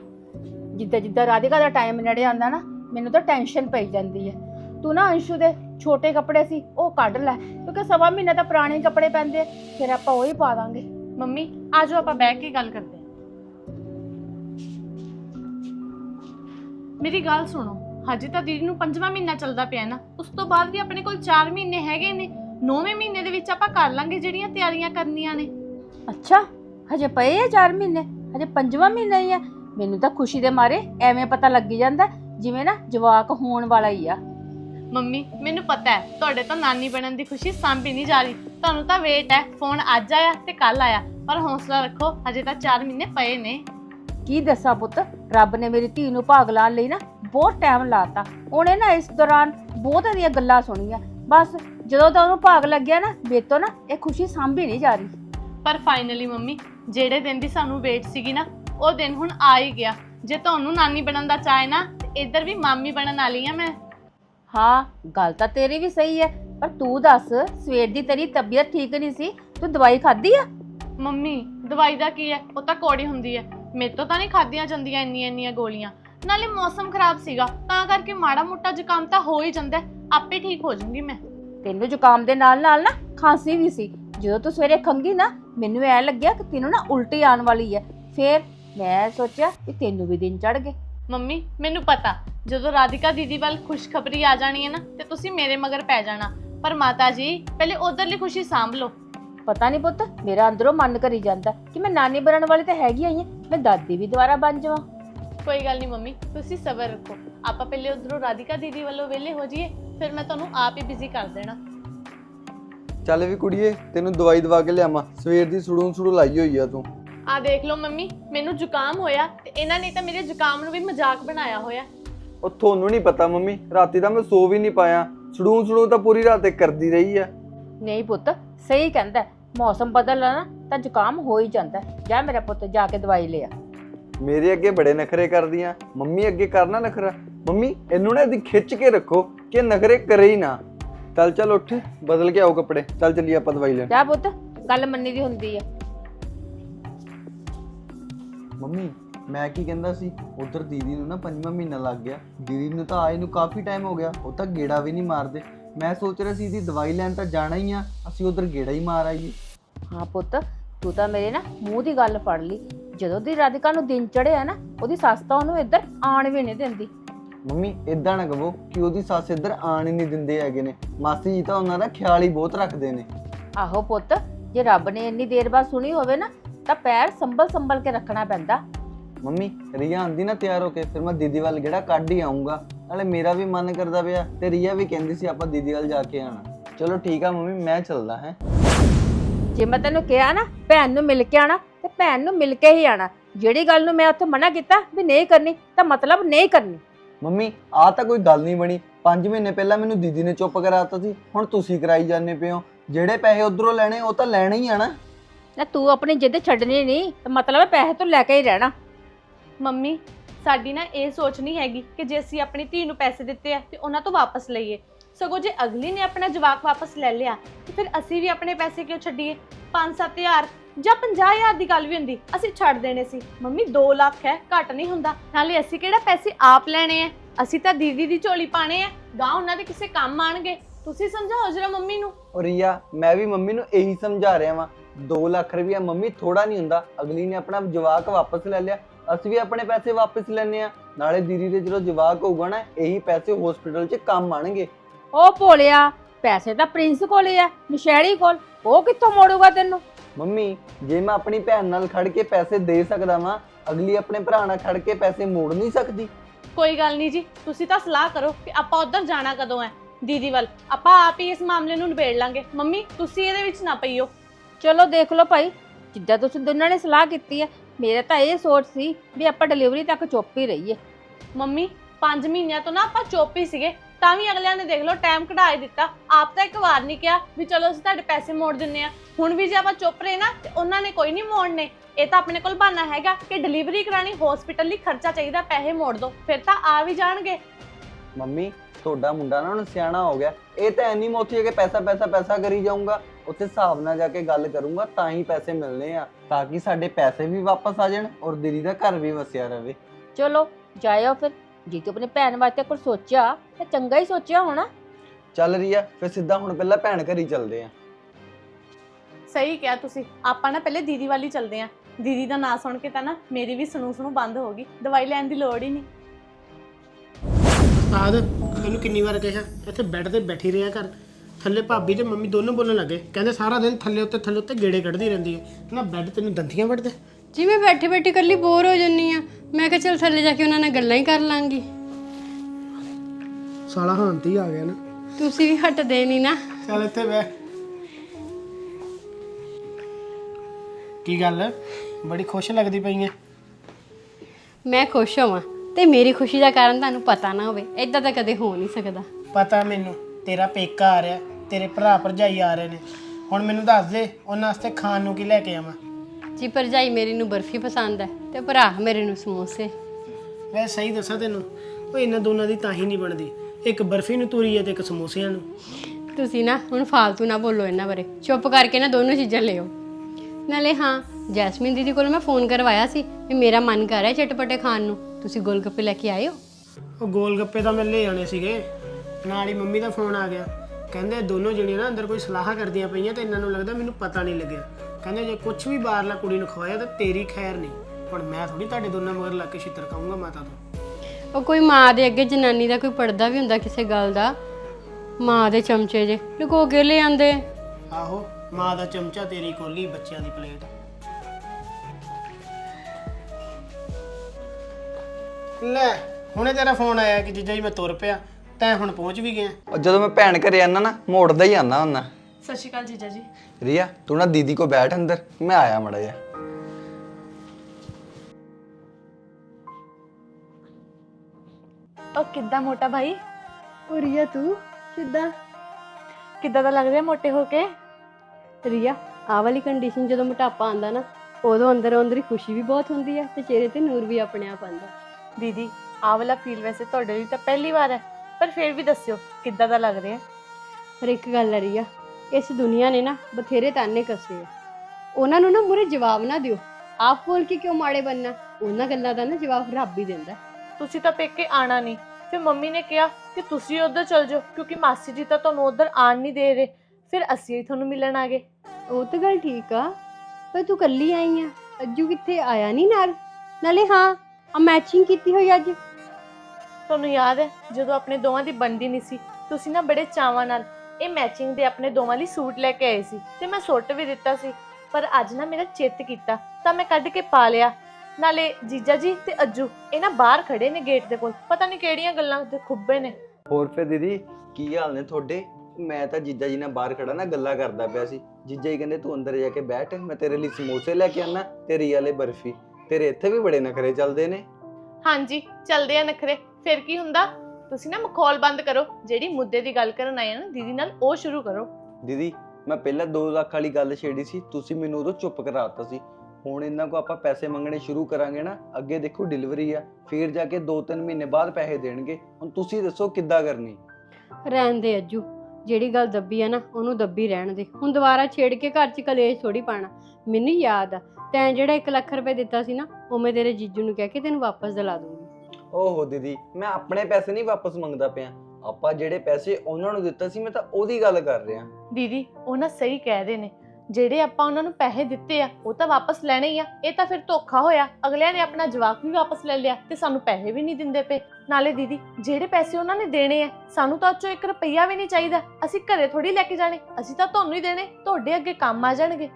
ਜਿੱਦਾਂ ਜਿੱਦਾਂ ਰਾਧਿਕਾ ਦਾ ਟਾਈਮ ਨੇੜੇ ਆਉਂਦਾ ਨਾ ਮੈਨੂੰ ਤਾਂ ਟੈਨਸ਼ਨ ਪਈ ਜਾਂਦੀ ਹੈ ਤੂੰ ਨਾ ਅੰਸ਼ੂ ਦੇ ਛੋਟੇ ਕੱਪੜੇ ਸੀ ਉਹ ਕੱਢ ਲੈ ਕਿਉਂਕਿ ਸਵਾ ਮਹੀਨੇ ਤਾਂ ਪੁਰਾਣੇ ਕੱਪੜੇ ਪੈਂਦੇ ਆ, ਫਿਰ ਆਪਾਂ ਉਹੀ ਪਾ ਦਾਂਗੇ। ਮੰਮੀ ਆਜੋ ਆਪਾਂ ਬਹਿ ਕੇ ਗੱਲ ਕਰਦੇ ਹਾਂ। ਮੇਰੀ ਗੱਲ ਸੁਣੋ ਹਜੇ ਤਾਂ ਦੀਦੀ ਨੂੰ ਪੰਜਵਾਂ ਮਹੀਨਾ ਚੱਲਦਾ ਪਿਆ ਨਾ। ਉਸ ਤੋਂ ਬਾਅਦ ਵੀ ਆਪਣੇ ਕੋਲ 4 ਮਹੀਨੇ ਹੈਗੇ ਨੇ। 9ਵੇਂ ਮਹੀਨੇ ਦੇ ਵਿੱਚ ਆਪਾਂ ਕਰ ਲਾਂਗੇ ਜਿਹੜੀਆਂ ਤਿਆਰੀਆਂ ਕਰਨੀਆਂ ਨੇ। ਅੱਛਾ ਹਜੇ ਪਏ ਆ 4 ਮਹੀਨੇ? ਹਜੇ ਪੰਜਵਾਂ ਮਹੀਨਾ ਹੀ ਆ। ਮੈਨੂੰ ਤਾਂ ਖੁਸ਼ੀ ਦੇ ਮਾਰੇ ਐਵੇਂ ਪਤਾ ਲੱਗੀ ਜਾਂਦਾ ਜਿਵੇਂ ਨਾ ਜਵਾਕ ਹੋਣ ਵਾਲਾ ਹੀ ਆ। ਮੰਮੀ ਮੈਨੂੰ ਪਤਾ ਹੈ ਤੁਹਾਡੇ ਤਾਂ ਨਾਨੀ ਬਣਨ ਦੀ ਖੁਸ਼ੀ ਸਾਂਭੀ ਨਹੀਂ ਜਾ ਰਹੀ। ਤੁਹਾਨੂੰ ਤਾਂ ਵੇਟ ਹੈ ਫੋਨ ਅੱਜ ਆਇਆ ਤੇ ਕੱਲ ਆਇਆ ਪਰ ਹੌਸਲਾ ਰੱਖੋ ਹਜੇ ਤਾਂ 4 ਮਹੀਨੇ ਪਏ ਨੇ। ਕੀ ਦੱਸਾਂ ਪੁੱਤ ਰੱਬ ਨੇ ਮੇਰੀ ਧੀ ਨੂੰ ਭਾਗ ਲਾਉਣ ਲਈ ਨਾ ਬਹੁਤ ਟਾਈਮ ਲਾਤਾ। ਉਹਨੇ ਨਾ ਇਸ ਦੌਰਾਨ ਬਹੁਤ ਦੀਆਂ ਗੱਲਾਂ ਸੁਣੀਆਂ। ਬਸ ਜਦੋਂ ਤਾਂ ਉਹਨੂੰ ਭਾਗ ਲੱਗਿਆ ਨਾ ਮੇਤੋਂ ਨਾ ਇਹ ਖੁਸ਼ੀ ਸਾਂਭੀ ਨਹੀਂ ਜਾ ਰਹੀ। ਪਰ ਫਾਈਨਲੀ ਮੰਮੀ ਜਿਹੜੇ ਦਿਨ ਦੀ ਸਾਨੂੰ ਵੇਟ ਸੀਗੀ ਨਾ ਉਹ ਦਿਨ ਹੁਣ ਆ ਹੀ ਗਿਆ। ਜੇ ਤੁਹਾਨੂੰ ਨਾਨੀ ਬਣਨ ਦਾ ਚਾਹ ਨਾ ਤੇ ਇੱਧਰ ਵੀ ਮਾਮੀ ਬਣਨ ਵਾਲੀ ਆ ਮੈਂ। ਹਾਂ ਗੱਲ ਤਾਂ ਤੇਰੀ ਵੀ ਸਹੀ ਹੈ ਪਰ ਤੂੰ ਦੱਸ ਸਵੇਰ ਦੀ ਤੇਰੀ ਤਬੀਅਤ ਠੀਕ ਨਹੀਂ ਸੀ ਤੂੰ ਦਵਾਈ ਖਾਧੀ ਆ? ਮੰਮੀ ਦਵਾਈ ਦਾ ਕੀ ਹੈ? ਉਹ ਤਾਂ ਕੋੜੀ ਹੁੰਦੀ ਹੈ। ਮੇਰੇ ਤੋਂ ਤਾਂ ਨਹੀਂ ਖਾਧੀਆਂ ਜਾਂਦੀਆਂ ਇੰਨੀਆਂ ਇੰਨੀਆਂ ਗੋਲੀਆਂ। ਨਾਲੇ ਮੌਸਮ ਖਰਾਬ ਸੀਗਾ ਤਾਂ ਕਰਕੇ ਮਾੜਾ ਮੋਟਾ ਜ਼ੁਕਾਮ ਤਾਂ ਹੋ ਹੀ ਜਾਂਦਾ ਹੈ। ਆਪੇ ਠੀਕ ਹੋ ਜਾਊਂਗੀ ਮੈਂ। ਤੈਨੂੰ ਜ਼ੁਕਾਮ ਦੇ ਨਾਲ ਨਾਲ ਨਾ ਖਾਂਸੀ ਵੀ ਸੀ। ਜਦੋਂ ਤੂੰ ਸਵੇਰੇ ਖੰਗੀ ਨਾ ਮੈਨੂੰ ਐ ਲੱਗਿਆ ਕਿ ਤੈਨੂੰ ਨਾ ਉਲਟੀ ਆਉਣ ਵਾਲੀ ਹੈ। ਫੇਰ ਮੈਂ ਸੋਚਿਆ ਕਿ ਤੈਨੂੰ ਵੀ ਦਿਨ ਚੜ ਗਏ। ਮੰਮੀ ਮੈਨੂੰ ਪਤਾ ਜਦੋਂ ਰਾਧਿਕਾ ਦੀਦੀ ਵੱਲ ਖੁਸ਼ਖਬਰੀ ਆ ਜਾਣੀ ਹੈ ਨਾ ਤੇ ਤੁਸੀਂ ਮੇਰੇ ਮਗਰ ਪੈ ਜਾਣਾ। ਪਰ ਮਾਤਾ ਜੀ ਪਹਿਲੇ ਉਧਰਲੀ ਖੁਸ਼ੀ ਸਾਂਭ ਲਓ। ਪਤਾ ਨਹੀਂ ਪੁੱਤ ਮੇਰਾ ਅੰਦਰੋਂ ਮਨ ਕਰੀ ਜਾਂਦਾ ਕਿ ਮੈਂ ਨਾਨੀ ਬਣਨ ਵਾਲੀ ਤਾਂ ਹੈਗੀ ਆਈ ਹਾਂ ਮੈਂ ਦਾਦੀ ਵੀ ਦੁਬਾਰਾ ਬਣ ਜਾਵਾਂ। ਕੋਈ ਗੱਲ ਨਹੀਂ ਮੰਮੀ ਤੁਸੀਂ ਸਬਰ ਰੱਖੋ। ਆਪਾਂ ਪਹਿਲੇ ਉਧਰੋਂ ਰਾਧਿਕਾ ਦੀਦੀ ਵੱਲੋਂ ਵਿਹਲੇ ਹੋ ਜਾਈਏ ਫਿਰ ਮੈਂ ਤੁਹਾਨੂੰ ਆਪ ਹੀ ਬਿਜ਼ੀ ਕਰ ਦੇਣਾ। ਚੱਲ ਵੀ ਕੁੜੀਏ ਤੈਨੂੰ ਦਵਾਈ ਦਵਾ ਕੇ ਲਿਆਵਾਂ। ਸਵੇਰ ਦੀ ਸੁੜੂ ਸੁੜੂ ਲਾਈ ਹੋਈ ਆ ਤੂੰ। ਆ ਦੇਖ ਲਓ ਮੰਮੀ ਮੈਨੂੰ ਜ਼ੁਕਾਮ ਹੋਇਆ ਤੇ ਇਹਨਾਂ ਨੇ ਤਾਂ ਮੇਰੇ ਜ਼ੁਕਾਮ ਨੂੰ ਵੀ ਮਜ਼ਾਕ ਬਣਾਇਆ ਹੋਇਆ। ਉਹ ਤੁਹਾਨੂੰ ਨਹੀਂ ਪਤਾ ਮੰਮੀ ਰਾਤੀ ਤਾਂ ਮੈਂ ਸੋ ਵੀ ਨਹੀਂ ਪਾਇਆ। ਸੁੜੂ ਸੁੜੂ ਤਾਂ ਪੂਰੀ ਰਾਤ ਇੱਕ ਕਰਦੀ ਰਹੀ ਆ। ਨਹੀਂ ਪੁੱਤ ਸਹੀ ਕਹਿੰਦਾ ਹੈ। ਮੌਸਮ ਬਦਲਣਾ ਨਾ ਤਾਂ ਜ਼ੁਕਾਮ ਹੋ ਹੀ ਜਾਂਦਾ ਹੈ। ਜਾ ਮੇਰਾ ਪੁੱਤ ਜਾ ਕੇ ਦਵਾਈ ਲਿਆ ਮੇਰੇ ਅੱਗੇ ਬੜੇ ਨਖਰੇ ਕਰਦੀਆਂ ਮੰਮੀ ਅੱਗੇ ਕਰਨਾ ਨਖਰਾ। ਮੰਮੀ ਇਹਨੂੰ ਨਾ ਇਹਦੀ ਖਿੱਚ ਕੇ ਰੱਖੋ ਕਿ ਨਖਰੇ ਕਰੇ ਹੀ ਨਾ। ਚੱਲ ਚੱਲ ਉੱਠ ਬਦਲ ਕੇ ਆਓ ਕੱਪੜੇ। ਚੱਲ ਚੱਲੀਏ ਆਪਾਂ ਦਵਾਈ ਲੈਣ। ਜਾ ਪੁੱਤ ਗੱਲ ਮੰਨੀ ਦੀ ਹੁੰਦੀ ਹੈ ਮੰਮੀ ਮੈਂ ਕੀ ਕਹਿੰਦਾ ਸੀ? ਉਧਰ ਦੀਦੀ ਨੂੰ ਨਾ ਪੰਜਵਾਂ ਮਹੀਨਾ ਲੱਗ ਗਿਆ। ਦੀਦੀ ਨੂੰ ਤਾਂ ਆਏ ਨੂੰ ਕਾਫੀ ਟਾਈਮ ਹੋ ਗਿਆ। ਉਹ ਤਾਂ ਗੇੜਾ ਵੀ ਨਹੀਂ ਮਾਰਦੇ। ਮੈਂ ਸੋਚ ਰਿਹਾ ਸੀ ਇਹਦੀ ਦਵਾਈ ਲੈਣ ਤਾਂ ਜਾਣਾ ਹੀ ਆ। ਅਸੀਂ ਉਧਰ ਗੇੜਾ ਹੀ ਮਾਰ ਆਈਏ। ਹਾਂ ਪੁੱਤ ਤੂੰ ਤਾਂ ਮੇਰੇ ਨਾ ਮੂੰਹ ਦੀ ਗੱਲ ਫੜ ਲਈ। ਜਦੋਂ ਦੀ ਰਾਧਿਕਾ ਨੂੰ ਦਿਨ ਚੜਿਆ ਨਾ ਉਹਦੀ ਸੱਸ ਤਾਂ ਉਹਨੂੰ ਇੱਧਰ ਆਣ ਵੀ ਨਹੀਂ ਦਿੰਦੀ। ਮੰਮੀ ਇਦਾਂ ਨਾ ਕਹੋ ਕਿ ਉਹਦੀ ਸੱਸ ਇੱਧਰ ਆਣ ਹੀ ਨਹੀਂ ਦਿੰਦੇ ਹੈਗੇ ਨੇ। ਮਾਸੀ ਜੀ ਤਾਂ ਉਹਨਾਂ ਦਾ ਖਿਆਲ ਹੀ ਬਹੁਤ ਰੱਖਦੇ ਨੇ। ਆਹੋ ਪੁੱਤ ਜੇ ਰੱਬ ਨੇ ਇੰਨੀ ਦੇਰ ਬਾਅਦ ਸੁਣੀ ਹੋਵੇ ਨਾ ਤਾਂ ਪੈਰ ਸੰਭਲ ਸੰਭਲ ਕੇ ਰੱਖਣਾ ਪੈਂਦਾ। ਮੰਮੀ ਰੀਆ ਆਂਦੀ ਨਾ ਤਿਆਰ ਹੋ ਕੇ ਫਿਰ ਮੈਂ ਦੀਦੀ ਵੱਲ ਗੇੜਾ ਕੱਢ ਹੀ ਆਉਂਗਾ ਨਾਲੇ ਮੇਰਾ ਵੀ ਮਨ ਕਰਦਾ ਪਿਆ ਤੇ ਰੀਆ ਵੀ ਕਹਿੰਦੀ ਸੀ ਆਪਾਂ ਦੀਦੀ ਵੱਲ ਜਾ ਕੇ ਆਣਾ ਚਲੋ ਠੀਕ ਆ ਮੰਮੀ ਮੈਂ ਚੱਲਦਾ ਹੈ। ਜੇ ਮੈਂ ਤੈਨੂੰ ਕਿਹਾ ਨਾ ਭੈਣ ਨੂੰ ਮਿਲ ਕੇ ਆਣਾ ਤੇ ਭੈਣ ਨੂੰ ਮਿਲ ਕੇ ਹੀ ਆਣਾ ਜਿਹੜੀ ਗੱਲ ਨੂੰ ਮੈਂ ਉੱਥੇ ਮਨਾ ਕੀਤਾ ਵੀ ਨਹੀਂ ਕਰਨੀ ਤਾਂ ਮਤਲਬ ਨਹੀਂ ਕਰਨੀ। ਮੰਮੀ ਆ ਤਾਂ ਕੋਈ ਗੱਲ ਨਹੀਂ ਬਣੀ। 5 ਮਹੀਨੇ ਪਹਿਲਾਂ ਮੈਨੂੰ ਦੀਦੀ ਨੇ ਚੁੱਪ ਕਰਾਤਾ ਸੀ ਹੁਣ ਤੁਸੀਂ ਕਰਾਈ ਜਾਂਦੇ ਹੋ। ਜਿਹੜੇ ਪੈਸੇ ਉਧਰੋਂ ਲੈਣੇ ਉਹ ਤਾਂ ਲੈਣੇ ਹੀ ਆ ਨਾ। ਨਾ ਤੂੰ ਆਪਣੀ ਜਿੱਦ ਛੱਡਣੀ ਨਹੀਂ ਤਾਂ ਮਤਲਬ ਹੈ ਪੈਸੇ ਤੋਂ ਲੈ ਕੇ ਹੀ ਰਹਿਣਾ। ਮੰਮੀ ਸਾਡੀ ਨਾ ਇਹ ਸੋਚ ਨਹੀਂ ਹੈਗੀ ਕਿ ਜੇ ਅਸੀਂ ਆਪਣੀ ਧੀ ਨੂੰ ਪੈਸੇ ਦਿੱਤੇ ਆ ਤੇ ਉਹਨਾਂ ਤੋਂ ਵਾਪਸ ਲਈਏ। ਸਗੋਂ ਜੇ ਅਗਲੀ ਨੇ ਆਪਣਾ ਜਵਾਕ ਵਾਪਸ ਲੈ ਲਿਆ ਤੇ ਫਿਰ ਅਸੀਂ ਵੀ ਆਪਣੇ ਪੈਸੇ ਕਿਉਂ ਛੱਡੀਏ? 5-7000 ਜਾਂ 50000 ਦੀ ਗੱਲ ਵੀ ਹੁੰਦੀ ਅਸੀਂ ਛੱਡ ਦੇਣੇ ਸੀ। ਮੰਮੀ 2 ਲੱਖ ਹੈ ਘੱਟ ਨਹੀਂ ਹੁੰਦਾ। ਨਾਲੇ ਅਸੀਂ ਕਿਹੜਾ ਪੈਸੇ ਆਪ ਲੈਣੇ ਆ? ਅਸੀਂ ਤਾਂ ਦੀਦੀ ਦੀ ਝੋਲੀ ਪਾਣੇ ਆ ਗਾਂ ਉਹਨਾਂ ਦੇ ਕਿਸੇ ਕੰਮ ਆਣਗੇ। ਤੁਸੀਂ ਸਮਝਾਓ ਜਰਾ ਮੰਮੀ ਨੂੰ। ਔਰ ਰੀਆ ਮੈਂ ਵੀ ਮੰਮੀ ਨੂੰ ਇਹੀ ਸਮਝਾ ਰਿਹਾ ਵਾਂ 2 ਲੱਖ ਰੁਪਇਆ ਮੰਮੀ ਥੋੜਾ ਨਹੀਂ ਹੁੰਦਾ। ਅਗਲੀ ਨੇ ਆਪਣਾ ਜਵਾਕ ਵਾਪਸ ਲੈ ਲਿਆ। ਅਸੀਂ ਵੀ ਆਪਣੇ ਪੈਸੇ ਵਾਪਸ ਲੈਣੇ ਆ ਨਾਲੇ ਦੀਦੀ ਦੇ ਜਦੋਂ ਜਵਾਕ ਹੋਊਗਾ ਨਾ ਇਹੀ ਪੈਸੇ ਹਸਪੀਟਲ 'ਚ ਕੰਮ ਆਣਗੇ। ਉਹ ਭੋਲਿਆ ਪੈਸੇ ਤਾਂ ਪ੍ਰਿੰਸ ਕੋਲ ਹੀ ਆ ਨਸ਼ੈੜੀ ਕੋਲ। ਉਹ ਕਿੱਥੋਂ ਮੋੜੂਗਾ ਤੈਨੂੰ? ਮੰਮੀ ਜੇ ਮੈਂ ਆਪਣੀ ਭੈਣ ਨਾਲ ਖੜ ਕੇ ਪੈਸੇ ਦੇ ਸਕਦਾ ਵਾਂ ਅਗਲੀ ਆਪਣੇ ਭਰਾ ਨਾਲ ਖੜ ਕੇ ਪੈਸੇ ਮੋੜ ਨਹੀਂ ਸਕਦੀ। ਕੋਈ ਗੱਲ ਨਹੀਂ ਜੀ ਤੁਸੀਂ ਤਾਂ ਸਲਾਹ ਕਰੋ ਕਿ ਆਪਾਂ ਉੱਧਰ ਜਾਣਾ ਕਦੋਂ ਹੈ। ਦੀਦੀ ਵੱਲ ਆਪਾਂ ਆਪ ਹੀ ਇਸ ਮਾਮਲੇ ਨੂੰ ਨਿਬੇੜ ਲਾਂਗੇ। ਮੰਮੀ ਤੁਸੀਂ ਇਹਦੇ ਵਿੱਚ ਨਾ ਪਈਓ। ਚਲੋ ਦੇਖ ਲਓ ਭਾਈ ਜਿੱਦਾਂ ਤੁਸੀਂ ਦੋਨਾਂ ਨੇ ਸਲਾਹ ਕੀਤੀ ਹੈ ਮੇਰੇ ਤਾਂ ਇਹ ਸੋਚ ਸੀ ਵੀ ਆਪਾਂ ਡਿਲੀਵਰੀ ਤੱਕ ਚੁੱਪ ਹੀ ਰਹੀਏ। ਮੰਮੀ 5 ਮਹੀਨਿਆਂ ਤੋਂ ਨਾ ਆਪਾਂ ਚੁੱਪ ਹੀ ਸੀਗੇ ਤਾਂ ਵੀ ਅਗਲਿਆਂ ਨੇ ਦੇਖ ਲਓ ਟਾਈਮ ਕਢਾ ਹੀ ਦਿੱਤਾ। ਆਪ ਤਾਂ ਇੱਕ ਵਾਰ ਨਹੀਂ ਕਿਹਾ ਵੀ ਚਲੋ ਅਸੀਂ ਤੁਹਾਡੇ ਪੈਸੇ ਮੋੜ ਦਿੰਨੇ ਆ। ਹੁਣ ਵੀ ਜੇ ਆਪਾਂ ਚੁੱਪ ਰਹੇ ਨਾ ਤੇ ਉਹਨਾਂ ਨੇ ਕੋਈ ਨਹੀਂ ਮੋੜਨੇ। ਇਹ ਤਾਂ ਆਪਣੇ ਕੋਲ ਬਹਾਨਾ ਹੈਗਾ ਕਿ ਡਿਲੀਵਰੀ ਕਰਾਣੀ ਹਸਪੀਟਲ ਲਈ ਖਰਚਾ ਚਾਹੀਦਾ ਪੈਸੇ ਮੋੜ ਦਿਓ ਫਿਰ ਤਾਂ ਆ ਵੀ ਜਾਣਗੇ। ਮੰਮੀ ਤੁਹਾਡਾ ਮੁੰਡਾ ਨਾ ਹੁਣ ਸਿਆਣਾ ਹੋ ਗਿਆ। ਇਹ ਤਾਂ ਐਨੀ ਮੋਥੀ ਹੈ ਕਿ ਪੈਸਾ ਪੈਸਾ ਪੈਸਾ ਕਰੀ ਜਾਊਂਗਾ। ਉੱਥੇ ਹਿਸਾਬ ਨਾਲ ਜਾ ਕੇ ਗੱਲ ਕਰੂੰਗਾ ਤਾਂ ਹੀ ਪੈਸੇ ਮਿਲਨੇ ਆ ਤਾਂ ਕਿ ਸਾਡੇ ਪੈਸੇ ਵੀ ਵਾਪਸ ਆ ਜਾਣ ਔਰ ਦੀਦੀ ਦਾ ਘਰ ਵੀ ਵਸਿਆ ਰਵੇ। ਚਲੋ ਜਾਇਓ ਫਿਰ। ਜੇ ਤੂੰ ਆਪਣੀ ਭੈਣ ਵਾਸਤੇ ਕੁਝ ਸੋਚਿਆ ਤਾਂ ਚੰਗਾ ਹੀ ਸੋਚਿਆ ਹੋਣਾ। ਚੱਲ ਰਹੀ ਆ ਫਿਰ ਸਿੱਧਾ ਹੁਣ ਪਹਿਲਾਂ ਭੈਣ ਘਰ ਹੀ ਚੱਲਦੇ ਆ। ਸਹੀ ਕਿਹਾ ਤੁਸੀਂ। ਆਪਾਂ ਨਾ ਪਹਿਲੇ ਦੀਦੀ ਵਾਲੀ ਚੱਲਦੇ ਆਂ। ਦੀਦੀ ਦਾ ਨਾਂ ਸੁਣ ਕੇ ਤਾਂ ਨਾ ਮੇਰੀ ਵੀ ਸੁਣੂ ਸੁਣੂ ਬੰਦ ਹੋ ਗਈ। ਦਵਾਈ ਲੈਣ ਦੀ ਲੋੜ ਹੀ ਨਹੀਂ। ਉਸਤਾਦ ਤੈਨੂੰ ਕਿੰਨੀ ਵਾਰ ਕਿਹਾ ਇੱਥੇ ਬੈੱਡ ਤੇ ਬੈਠੀ ਰਿਹਾ ਕਰ। ਥੱਲੇ ਭਾਬੀ ਤੇ ਮੰਮੀ ਦੋਨੋਂ ਬੋਲਣ ਲੱਗੇ। ਕਹਿੰਦੇ ਸਾਰਾ ਦਿਨ ਥੱਲੇ ਉੱਤੇ ਥੱਲੇ ਉੱਤੇ ਗੇੜੇ ਕੱਢਦੀ ਰਹਿੰਦੀ ਹੈ। ਨਾ ਬੈੱਡ ਤੈਨੂੰ ਦੰਦੀਆਂ ਵੱਢਦੇ? ਜੀ ਮੈਂ ਬੈਠੀ ਬੈਠੀ ਇਕੱਲੀ ਬੋਰ ਹੋ ਜੰਨੀ ਆ ਮੈਂ ਕਿਹਾ ਚਲ ਥੱਲੇ ਜਾ ਕੇ ਉਹਨਾਂ ਨਾਲ ਗੱਲਾਂ ਹੀ ਕਰ ਲਾਂਗੀ। ਸਾਲਾ ਹਾਂਤੀ ਆ ਗਿਆ ਨਾ। ਤੁਸੀਂ ਵੀ ਹਟਦੇ ਨਹੀਂ ਨਾ। ਚੱਲ ਇੱਥੇ ਬਹਿ। ਕੀ ਗੱਲ ਬੜੀ ਖੁਸ਼ ਲੱਗਦੀ ਪਈ ਐ ਮੈਂ ਖੁਸ਼ ਹੋਵਾਂ ਤੇ ਮੇਰੀ ਖੁਸ਼ੀ ਦਾ ਕਾਰਨ ਤੁਹਾਨੂੰ ਪਤਾ ਨਾ ਹੋਵੇ। ਇਦਾਂ ਤਾਂ ਕਦੇ ਹੋ ਨਹੀਂ ਸਕਦਾ। ਪਤਾ ਮੈਨੂੰ। ਤੇਰਾ ਪੇਕਾ ਆ ਰਿਹਾ ਤੇਰੇ ਭਰਾ ਭਰਜਾਈ ਆ ਰਹੇ ਨੇ। ਹੁਣ ਮੈਨੂੰ ਦੱਸ ਦੇ ਉਹਨਾਂ ਵਾਸਤੇ ਖਾਣ ਨੂੰ ਕੀ ਲੈ ਕੇ ਆਵਾਂ? ਜੀ ਭਰਜਾਈ ਮੇਰੀ ਨੂੰ ਬਰਫੀ ਪਸੰਦ ਹੈ ਤੇ ਭਰਾ ਮੇਰੇ ਨੂੰ ਸਮੋਸੇ। ਮੈਂ ਸਹੀ ਦੱਸਾਂ ਤੈਨੂੰ ਉਹ ਇਹਨਾਂ ਦੋਨਾਂ ਦੀ ਤਾਂ ਹੀ ਨਹੀਂ ਬਣਦੀ। ਇੱਕ ਬਰਫੀ ਨੂੰ ਤੂਰੀ ਹੈ ਤੇ ਇੱਕ ਸਮੋਸਿਆਂ ਨੂੰ। ਤੁਸੀਂ ਨਾ ਹੁਣ ਫਾਲਤੂ ਨਾ ਬੋਲੋ ਇਹਨਾਂ ਬਾਰੇ ਚੁੱਪ ਕਰਕੇ ਨਾ ਦੋਨੋਂ ਚੀਜ਼ਾਂ ਲਿਓ। ਨਾਲੇ ਹਾਂ ਜੈਸਮੀਨ ਦੀਦੀ ਕੋਲ ਮੈਂ ਫੋਨ ਕਰਵਾਇਆ ਸੀ ਵੀ ਮੇਰਾ ਮਨ ਕਰ ਰਿਹਾ ਚਟਪਟੇ ਖਾਣ ਨੂੰ। ਤੁਸੀਂ ਗੋਲਗੱਪੇ ਲੈ ਕੇ ਆਏ ਹੋ? ਉਹ ਗੋਲ ਗੱਪੇ ਤਾਂ ਮੈਂ ਲੈ ਆਣੇ ਸੀਗੇ। ਨਾਲ ਹੀ ਮੰਮੀ ਦਾ ਫੋਨ ਆ ਗਿਆ। ਕਹਿੰਦੇ ਦੋਨੋਂ ਜਿਹੜੀਆਂ ਨਾ ਅੰਦਰ ਕੋਈ ਸਲਾਹਾਂ ਕਰਦੀਆਂ ਪਈਆਂ ਤੇ ਇਹਨਾਂ ਨੂੰ ਲੱਗਦਾ ਮੈਨੂੰ ਪਤਾ ਨਹੀਂ ਲੱਗਿਆ। ਕਹਿੰਦੇ ਜੇ ਕੁਝ ਵੀ ਬਾਹਰਲਾ ਕੁੜੀ ਨੂੰ ਖਵਾਇਆ ਤਾਂ ਤੇਰੀ ਖੈਰ ਨਹੀਂ। ਹੁਣ ਮੈਂ ਥੋੜੀ ਤੁਹਾਡੇ ਦੋਨਾਂ ਮਗਰ ਲੱਗ ਕੇ ਛਿੱਤਰ ਖਾਊਂਗਾ ਮਾਤਾ ਤੋਂ। ਉਹ ਕੋਈ ਮਾਂ ਦੇ ਅੱਗੇ ਜਨਾਨੀ ਦਾ ਕੋਈ ਪਰਦਾ ਵੀ ਹੁੰਦਾ ਕਿਸੇ ਗੱਲ ਦਾ? ਮਾਂ ਦੇ ਚਮਚੇ ਜੇ। ਲੁਕੋ ਕੇ ਲੈ ਆਂਦੇ। ਆਹੋ ਮਾਂ ਦਾ ਚਮਚਾ ਤੇਰੀ ਕੋਲੀ ਬੱਚਿਆਂ ਦੀ ਪਲੇਟ। ਲੈ ਹੁਣੇ ਤੇਰਾ ਫੋਨ ਆਇਆ ਕਿ ਜੀਜਾ ਜੀ ਮੈਂ ਤੁਰ ਪਿਆ। ਤੈਂ ਹੁਣ ਪਹੁੰਚ ਵੀ ਗਿਆ। ਔਰ ਜਦੋਂ ਮੈਂ ਭੈਣ ਘਰੇ ਆਣਾ ਨਾ ਮੋੜਦਾ ਹੀ ਆਣਾ ਹੁੰਦਾ ਸਤਿ ਸ਼੍ਰੀ ਅਕਾਲ ਜੀਜਾ ਜੀ। ਰੀਆ ਤੂੰ ਨਾ ਦੀਦੀ ਕੋ ਬੈਠ ਅੰਦਰ ਮੈਂ ਆਇਆ ਮੜਾ ਜਾ ਉਹ ਕਿੱਦਾਂ ਮੋਟਾ ਭਾਈ? ਰੀਆ ਤੂੰ ਕਿੱਦਾਂ? ਕਿੱਦਾਂ ਦਾ ਲੱਗ ਰਿਹਾ ਮੋਟੇ ਹੋ ਕੇ? ਰੀਆ ਆਹ ਵਾਲੀ ਕੰਡੀਸ਼ਨ ਜਦੋਂ ਮੋਟਾਪਾ ਆਂਦਾ ਨਾ ਉਦੋਂ ਅੰਦਰ ਅੰਦਰ ਹੀ ਖੁਸ਼ੀ ਵੀ ਬਹੁਤ ਹੁੰਦੀ ਹੈ ਤੇ ਚਿਹਰੇ ਤੇ ਨੂਰ ਵੀ ਆਪਣੇ ਆਪ ਆਂਦਾ। ਦੀਦੀ ਆਹ ਵਾਲਾ ਫੀਲ ਵੈਸੇ ਤੁਹਾਡੇ ਲਈ ਤਾਂ ਪਹਿਲੀ ਵਾਰ ਹੈ। ਪਰ ਫਿਰ ਵੀ ਦੱਸਿਓ ਕਿੱਦਾਂ ਦਾ ਲੱਗ ਰਿਹਾ? ਪਰ ਇੱਕ ਗੱਲ ਹੈ ਰੀਆ ਇਸ ਦੁਨੀਆ ਨੇ ਨਾ ਬਥੇਰੇ ਤਾਨੇ ਕੱਸੇ ਆ। ਉਹਨਾਂ ਨੂੰ ਨਾ ਮੂਰੇ ਜਵਾਬ ਨਾ ਦਿਓ। ਆਪ ਬੋਲ ਕੇ ਕਿਉਂ ਮਾੜੇ ਬੰਨਾ ਉਹਨਾਂ ਗੱਲਾਂ ਦਾ ਨਾ ਜਵਾਬ ਰੱਬ ਹੀ ਦਿੰਦਾ। ਤੁਸੀਂ ਤਾਂ ਪੇਕੇ ਆਣਾ ਨਹੀਂ ਫਿਰ ਮੰਮੀ ਨੇ ਕਿਹਾ ਕਿ ਤੁਸੀਂ ਉੱਧਰ ਚਲ ਜਾਓ ਕਿਉਂਕਿ ਮਾਸੀ ਜੀ ਤਾਂ ਤੁਹਾਨੂੰ ਉੱਧਰ ਆਣ ਨਹੀਂ ਦੇ ਰਹੇ। ਫਿਰ ਅਸੀਂ ਹੀ ਤੁਹਾਨੂੰ ਮਿਲਣ ਆ ਗਏ। ਉਹ ਤਾਂ ਗੱਲ ਠੀਕ ਆ ਪਰ ਤੂੰ ਕੱਲੀ ਆਈ ਆ। ਅੱਜੂ ਕਿੱਥੇ ਆਇਆ ਨਹੀਂ ਨਾਲ? ਨਾਲੇ ਹਾਂ ਆ ਮੈਚਿੰਗ ਕੀਤੀ ਹੋਈ ਅੱਜ। ਤੁਹਾਨੂੰ ਯਾਦ ਹੈ ਜਦੋਂ ਆਪਣੇ ਦੋਵਾਂ ਦੀ ਬਣਦੀ ਨਹੀਂ ਸੀ ਤੁਸੀਂ ਨਾ ਬੜੇ ਚਾਵਾਂ ਨਾਲ ਇਹ ਮੈਚਿੰਗ ਦੇ ਆਪਣੇ ਦੋਵਾਂ ਲਈ ਸੂਟ ਲੈ ਕੇ ਆਏ ਸੀ ਤੇ ਮੈਂ ਸੁੱਟ ਵੀ ਦਿੱਤਾ ਸੀ। ਪਰ ਅੱਜ ਨਾ ਮੇਰਾ ਚਿੱਤ ਕੀਤਾ ਤਾਂ ਮੈਂ ਕੱਢ ਕੇ ਪਾ ਲਿਆ। ਨਾਲੇ ਜੀਜਾ ਜੀ ਤੇ ਅੱਜੂ ਇਹ ਨਾ ਬਾਹਰ ਖੜੇ ਨੇ ਗੇਟ ਦੇ ਕੋਲ ਪਤਾ ਨਹੀਂ ਕਿਹੜੀਆਂ ਗੱਲਾਂ ਤੇ ਖੁੱਬੇ ਨੇ। ਹੋਰ ਫਿਰ ਦੀਦੀ ਕੀ ਹਾਲ ਨੇ ਤੁਹਾਡੇ? ਮੈਂ ਤਾਂ ਜੀਜਾ ਜੀ ਨਾਲ ਬਾਹਰ ਖੜਾ ਨਾ ਗੱਲਾਂ ਕਰਦਾ ਪਿਆ ਸੀ। ਜੀਜਾ ਜੀ ਕਹਿੰਦੇ ਤੂੰ ਅੰਦਰ ਜਾ ਕੇ ਬੈਠ ਮੈਂ ਤੇਰੇ ਲਈ ਸਮੋਸੇ ਲੈ ਕੇ ਆਣਾ ਤੇ ਰੀਆ ਲਈ ਬਰਫੀ। ਤੇਰੇ ਇੱਥੇ ਵੀ ਬੜੇ ਨਖਰੇ ਚੱਲਦੇ ਨੇ? ਹਾਂਜੀ ਚੱਲਦੇ ਆ ਨਖਰੇ। ਫਿਰ ਕੀ ਹੁੰਦਾ? ਤੁਸੀਂ ਨਾ ਮਖੌਲ ਬੰਦ ਕਰੋ ਜਿਹੜੀ ਮੁੱਦੇ ਦੀ ਗੱਲ ਕਰਨ ਆਏ ਆ ਨਾ ਦੀਦੀ ਨਾਲ ਉਹ ਸ਼ੁਰੂ ਕਰੋ। ਦੀਦੀ ਮੈਂ ਪਹਿਲਾਂ 2 ਲੱਖ ਵਾਲੀ ਗੱਲ ਛੇੜੀ ਸੀ ਤੁਸੀਂ ਮੈਨੂੰ ਉਦੋਂ ਚੁੱਪ ਕਰਾਤਾ ਸੀ। ਹੁਣ ਇਹਨਾਂ ਕੋ ਆਪਾਂ ਪੈਸੇ ਮੰਗਣੇ ਸ਼ੁਰੂ ਕਰਾਂਗੇ ਨਾ ਅੱਗੇ ਦੇਖੋ ਡਿਲੀਵਰੀ ਆ ਫਿਰ ਜਾ ਕੇ 2-3 ਮਹੀਨੇ ਬਾਅਦ ਪੈਸੇ ਦੇਣਗੇ। ਹੁਣ ਤੁਸੀਂ ਦੱਸੋ ਕਿੱਦਾਂ ਕਰਨੀ? ਰਹਿਣ ਦੇ ਅੱਜੂ ਜਿਹੜੀ ਗੱਲ ਦੱਬੀ ਆ ਨਾ ਉਹਨੂੰ ਦੱਬੀ ਰਹਿਣ ਦੇ। ਹੁਣ ਦੁਬਾਰਾ ਛੇੜ ਕੇ ਘਰ 'ਚ ਕਲੇਸ਼ ਥੋੜੀ ਪਾਣਾ ਮੈਨੂੰ ਯਾਦ ਆ। ਤੈਂ ਜਿਹੜਾ 1 ਲੱਖ ਰੁਪਏ ਦਿੱਤਾ ਸੀ ਨਾ ਉਹ ਮੈਂ ਤੇਰੇ ਜੀਜੂ ਨੂੰ ਕਹਿ ਕੇ ਤੈਨੂੰ ਵਾਪਸ ਦਿਲਾ ਦੂੰਗੀ। ਓਹੋ ਦੀਦੀ, ਮੈਂ ਆਪਣੇ ਪੈਸੇ ਨਹੀਂ ਵਾਪਸ ਮੰਗਦਾ ਪਿਆ। ਆਪਾਂ ਜਿਹੜੇ ਪੈਸੇ ਉਹਨਾਂ ਨੂੰ ਦਿੱਤਾ ਸੀ, ਮੈਂ ਤਾਂ ਉਹਦੀ ਗੱਲ ਕਰ ਰਿਹਾ। ਦੀਦੀ, ਉਹ ਨਾ ਸਹੀ ਕਹਿ ਰਹੇ ਨੇ। ਜਿਹੜੇ ਆਪਾਂ ਉਹਨਾਂ ਨੂੰ ਪੈਸੇ ਦਿੱਤੇ ਆ, ਉਹ ਤਾਂ ਵਾਪਸ ਲੈਣੇ ਹੀ ਆ। ਇਹ ਤਾਂ ਫਿਰ ਧੋਖਾ ਹੋਇਆ। ਅਗਲਿਆਂ ਨੇ ਆਪਣਾ ਜਵਾਕ ਵੀ ਵਾਪਸ ਲੈ ਲਿਆ ਤੇ ਸਾਨੂੰ ਪੈਸੇ ਵੀ ਨਹੀਂ ਦਿੰਦੇ ਪਏ। ਨਾਲੇ ਦੀਦੀ, ਜਿਹੜੇ ਪੈਸੇ ਉਹਨਾਂ ਨੇ ਦੇਣੇ ਆ, ਸਾਨੂੰ ਤਾਂ ਉਹ ਚੋਂ 1 ਰੁਪਈਆ ਵੀ ਨਹੀਂ ਚਾਹੀਦਾ। ਅਸੀਂ ਘਰੇ ਥੋੜੀ ਲੈ ਕੇ ਜਾਣੇ, ਅਸੀਂ ਤਾਂ ਤੁਹਾਨੂੰ ਹੀ ਦੇਣੇ, ਤੁਹਾਡੇ ਅੱਗੇ ਕੰਮ ਆ ਜਾਣਗੇ।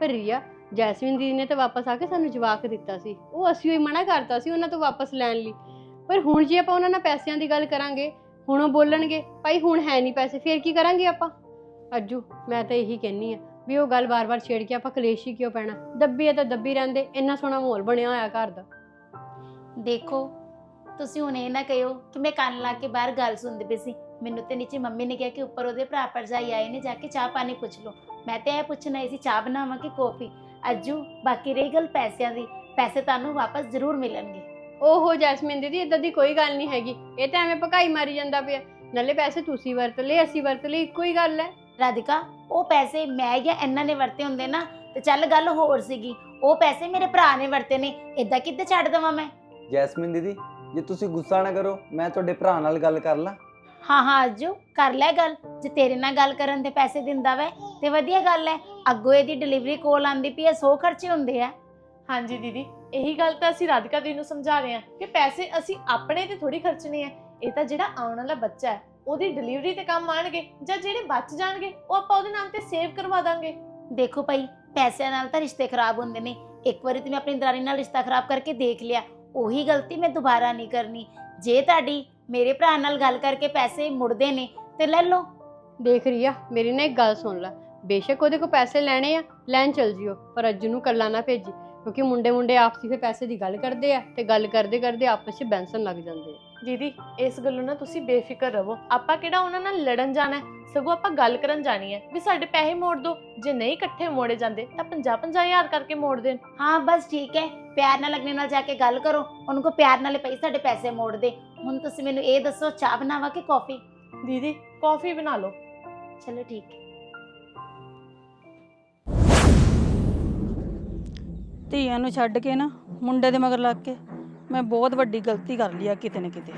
ਪਰ ਰੀਆ ਜੈਸਮੀਨ ਦੀਦੀ ਨੇ ਤਾਂ ਵਾਪਸ ਆ ਕੇ ਸਾਨੂੰ ਜਵਾਕ ਦਿੱਤਾ ਸੀ। ਉਹ ਅਸੀਂ ਹੀ ਮਨਾ ਕਰਤਾ ਸੀ ਉਹਨਾਂ ਤੋਂ ਵਾਪਸ ਲੈਣ ਲਈ। ਪਰ ਹੁਣ ਜੇ ਆਪਾਂ ਉਹਨਾਂ ਨਾਲ ਪੈਸਿਆਂ ਦੀ ਗੱਲ ਕਰਾਂਗੇ, ਹੁਣ ਉਹ ਬੋਲਣਗੇ, ਭਾਈ ਹੁਣ ਹੈ ਨਹੀਂ ਪੈਸੇ, ਫੇਰ ਕੀ ਕਰਾਂਗੇ ਆਪਾਂ? ਅੱਜੂ, ਮੈਂ ਤਾਂ ਇਹੀ ਕਹਿੰਨੀ ਆ ਵੀ ਉਹ ਗੱਲ ਵਾਰ ਵਾਰ ਛੇੜ ਕੇ ਆਪਾਂ ਕਲੇਸ਼ ਹੀ ਕਿਉਂ ਪੈਣਾ? ਦੱਬੀ ਤਾਂ ਦੱਬੀ ਰਹਿੰਦੇ, ਇੰਨਾ ਸੋਹਣਾ ਮਾਹੌਲ ਬਣਿਆ ਹੋਇਆ ਘਰ ਦਾ। ਦੇਖੋ, ਤੁਸੀਂ ਹੁਣ ਇਹ ਨਾ ਕਹਿਓ ਕਿ ਮੈਂ ਕੰਨ ਲਾ ਕੇ ਬਾਹਰ ਗੱਲ ਸੁਣਦੀ ਪਈ ਸੀ। ਮੈਨੂੰ ਤੇ ਨੀਚੇ ਮੰਮੀ ਨੇ ਕਿਹਾ ਕਿ ਉੱਪਰ ਉਹਦੇ ਭਰਾ ਭਰਜਾਈ ਆਏ ਨੇ, ਜਾ ਕੇ ਚਾਹ ਪਾਣੀ ਪੁੱਛ ਲਓ। ਮੈਂ ਤੇ ਇਹ ਪੁੱਛਣਾ ਸੀ, ਚਾਹ ਬਣਾਵਾਂ ਕਿ ਕੌਫੀ? ਅੱਜੂ ਬਾਕੀ ਰਹੀ ਗੱਲ ਪੈਸਿਆਂ ਦੀ ਪੈਸੇ ਤੁਹਾਨੂੰ ਵਾਪਸ ਜ਼ਰੂਰ ਮਿਲਣਗੇ। ਓਹੋ ਜੈਸਮੀਨ ਦੀਦੀ ਇਦਾਂ ਦੀ ਕੋਈ ਗੱਲ ਨਹੀਂ ਹੈਗੀ। ਇਹ ਤਾਂ ਐਵੇਂ ਭਕਾਈ ਮਾਰੀ ਜਾਂਦਾ ਪਿਆ। ਨਾਲੇ ਪੈਸੇ ਤੁਸੀਂ ਵਰਤ ਲਏ ਅਸੀਂ ਵਰਤ ਲਏ ਇੱਕੋ ਹੀ ਗੱਲ ਹੈ ਰਾਧਿਕਾ ਉਹ ਪੈਸੇ ਮੈਂ ਜਾਂ ਇਹਨਾਂ ਨੇ ਵਰਤੇ ਹੁੰਦੇ ਨਾ ਤੇ ਚੱਲ ਗੱਲ ਹੋਰ ਸੀਗੀ। ਉਹ ਪੈਸੇ ਮੇਰੇ ਭਰਾ ਨੇ ਵਰਤੇ ਨੇ ਇਦਾਂ ਕਿੱਦਾਂ ਛੱਡ ਦੇਵਾਂ ਮੈਂ? ਜੈਸਮਿਨ ਦੀਦੀ ਜੇ ਤੁਸੀਂ ਗੁੱਸਾ ਨਾ ਕਰੋ ਮੈਂ ਤੁਹਾਡੇ ਭਰਾ ਨਾਲ ਗੱਲ ਕਰ ਲਾਂ। ਹਾਂ ਹਾਂ ਅੱਜੂ ਕਰ ਲੈ ਗੱਲ। ਜੇ ਤੇਰੇ ਨਾਲ ਗੱਲ ਕਰਨ ਦੇ ਪੈਸੇ ਦਿੰਦਾ ਵੈ ਤੇ ਵਧੀਆ ਗੱਲ ਹੈ ਅੱਗੋਂ ਇਹਦੀ ਡਿਲੀਵਰੀ ਕੋਲ ਆਂਦੀ ਪਈ ਐ 100 ਖਰਚੇ ਹੁੰਦੇ ਆ। ਹਾਂਜੀ ਦੀਦੀ ਇਹੀ ਗੱਲ ਤਾਂ ਅਸੀਂ ਰਾਧਿਕਾ ਦੀ ਨੂੰ ਸਮਝਾ ਰਹੇ ਹਾਂ ਕਿ ਪੈਸੇ ਅਸੀਂ ਆਪਣੇ ਤੇ ਥੋੜੀ ਖਰਚਣੇ ਆ ਇਹ ਤਾਂ ਜਿਹੜਾ ਆਉਣ ਵਾਲਾ ਬੱਚਾ ਹੈ ਉਹਦੀ ਡਿਲੀਵਰੀ ਤੇ ਕੰਮ ਆਣਗੇ ਜਾਂ ਜਿਹੜੇ ਬਚ ਜਾਣਗੇ ਉਹ ਆਪਾਂ ਉਹਦੇ ਨਾਮ ਤੇ ਸੇਵ ਕਰਵਾ ਦਾਂਗੇ। ਦੇਖੋ ਭਾਈ ਪੈਸਿਆਂ ਨਾਲ ਤਾਂ ਰਿਸ਼ਤੇ ਖਰਾਬ ਹੁੰਦੇ ਨੇ। ਇੱਕ ਵਾਰੀ ਤੇ ਮੈਂ ਆਪਣੀ ਦਰਾਣੀ ਨਾਲ ਰਿਸ਼ਤਾ ਖਰਾਬ ਕਰਕੇ ਦੇਖ ਲਿਆ। ਉਹੀ ਗਲਤੀ ਮੈਂ ਦੁਬਾਰਾ ਨਹੀਂ ਕਰਨੀ। ਜੇ ਤੁਹਾਡੀ ਮੇਰੇ ਭਰਾ ਨਾਲ ਗੱਲ ਕਰਕੇ ਪੈਸੇ ਮੁੜਦੇ ਨੇ ਤੇ ਲੈ ਲਓ। ਦੇਖ ਰਹੀ ਆ ਮੇਰੀ ਨਾ ਇੱਕ ਗੱਲ ਸੁਣ ਲੈ। ਬੇਸ਼ੱਕ ਉਹਦੇ ਕੋਲ ਪੈਸੇ ਲੈਣੇ ਆ ਲੈਣ ਚਲ ਜਿਓ ਪਰ ਅੱਜੂ ਨੂੰ ਕੱਲਾ ਨਾ ਭੇਜੀ ਕਿਉਂਕਿ ਮੁੰਡੇ ਮੁੰਡੇ ਆਪਸੀ ਵਿੱਚ ਪੈਸੇ ਦੀ ਗੱਲ ਕਰਦੇ ਆ ਤੇ ਗੱਲ ਕਰਦੇ ਕਰਦੇ ਆਪਸ ਵਿੱਚ ਬੈਂਸਣ ਲੱਗ ਜਾਂਦੇ ਆ। ਦੀਦੀ ਇਸ ਗੱਲੋਂ ਨਾ ਤੁਸੀਂ ਬੇਫਿਕਰ ਰਹੋ। ਆਪਾਂ ਕਿਹੜਾ ਉਹਨਾਂ ਨਾਲ ਲੜਨ ਜਾਣਾ ਹੈ? ਸਗੋਂ ਆਪਾਂ ਗੱਲ ਕਰਨ ਜਾਣੀ ਹੈ ਵੀ ਸਾਡੇ ਪੈਸੇ ਮੋੜ ਦਿਓ ਜੇ ਨਹੀਂ ਇਕੱਠੇ ਮੋੜੇ ਜਾਂਦੇ ਤਾਂ 50 ਹਜ਼ਾਰ ਕਰਕੇ ਮੋੜ ਦੇਣ। ਹਾਂ ਬਸ ਠੀਕ ਹੈ। ਪਿਆਰ ਨਾਲ ਅਗਲੇ ਨਾਲ ਜਾ ਕੇ ਗੱਲ ਕਰੋ। ਉਹਨਾਂ ਕੋ ਪਿਆਰ ਨਾਲ ਪਈ ਸਾਡੇ ਪੈਸੇ ਮੋੜ ਦੇ। ਹੁਣ ਤੁਸੀਂ ਮੈਨੂੰ ਇਹ ਦੱਸੋ ਚਾਹ ਬਣਾਵਾ ਕਿ ਕੌਫੀ ਦੀਦੀ ਕੌਫੀ ਬਣਾ ਲਓ। ਚਲੋ ਠੀਕ ਹੈ। ਧੀਆਂ ਨੂੰ ਛੱਡ ਕੇ ਨਾ ਮੁੰਡੇ ਦੇ ਮਗਰ ਲੱਗ ਕੇ ਮੈਂ ਬਹੁਤ ਵੱਡੀ ਗਲਤੀ ਕਰ ਲਈ ਆ ਕਿਤੇ ਨਾ ਕਿਤੇ।